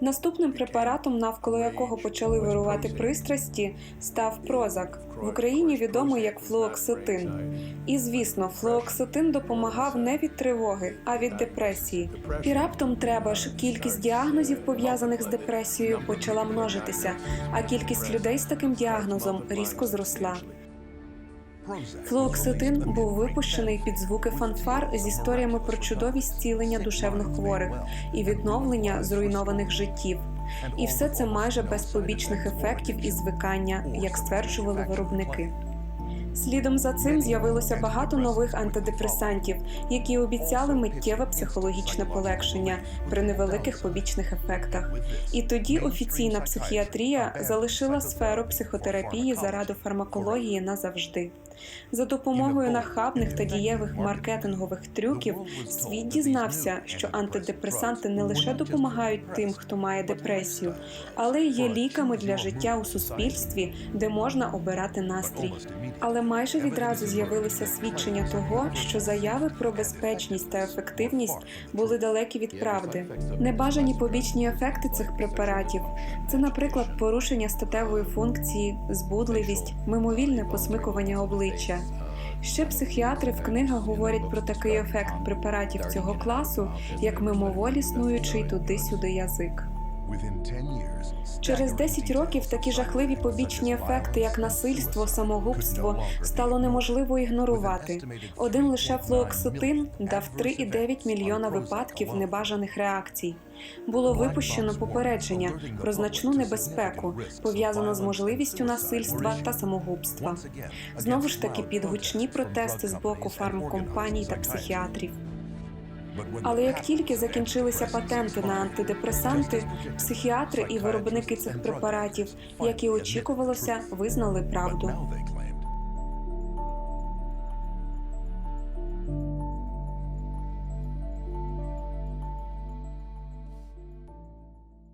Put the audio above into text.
Наступним препаратом, навколо якого почали вирувати пристрасті, став прозак в Україні відомий як флуоксетин. І звісно, флуоксетин допомагав не від тривоги, а від депресії. І раптом треба ж кількість діагнозів пов'язаних з депресією почала множитися, а кількість людей з таким діагнозом різко зросла. Флуоксетин був випущений під звуки фанфар з історіями про чудові зцілення душевних хворих і відновлення зруйнованих життів. І все це майже без побічних ефектів і звикання, як стверджували виробники. Слідом за цим з'явилося багато нових антидепресантів, які обіцяли миттєве психологічне полегшення при невеликих побічних ефектах. І тоді офіційна психіатрія залишила сферу психотерапії заради фармакології назавжди. За допомогою нахабних та дієвих маркетингових трюків світ дізнався, що антидепресанти не лише допомагають тим, хто має депресію, але є ліками для життя у суспільстві, де можна обирати настрій. Але майже відразу з'явилися свідчення того, що заяви про безпечність та ефективність були далекі від правди. Небажані побічні ефекти цих препаратів це, наприклад, порушення статевої функції, збудливість, мимовільне посмикування обличчя. Ще психіатри в книгах говорять про такий ефект препаратів цього класу, як мимоволі снуючий туди-сюди язик. Через 10 років такі жахливі побічні ефекти, як насильство, самогубство, стало неможливо ігнорувати. Один лише флуоксетин дав 3,9 мільйона випадків небажаних реакцій. Було випущено попередження про значну небезпеку, пов'язану з можливістю насильства та самогубства. Знову ж таки, під гучні протести з боку фармкомпаній та психіатрів. Але як тільки закінчилися патенти на антидепресанти, психіатри і виробники цих препаратів, як і очікувалося, визнали правду.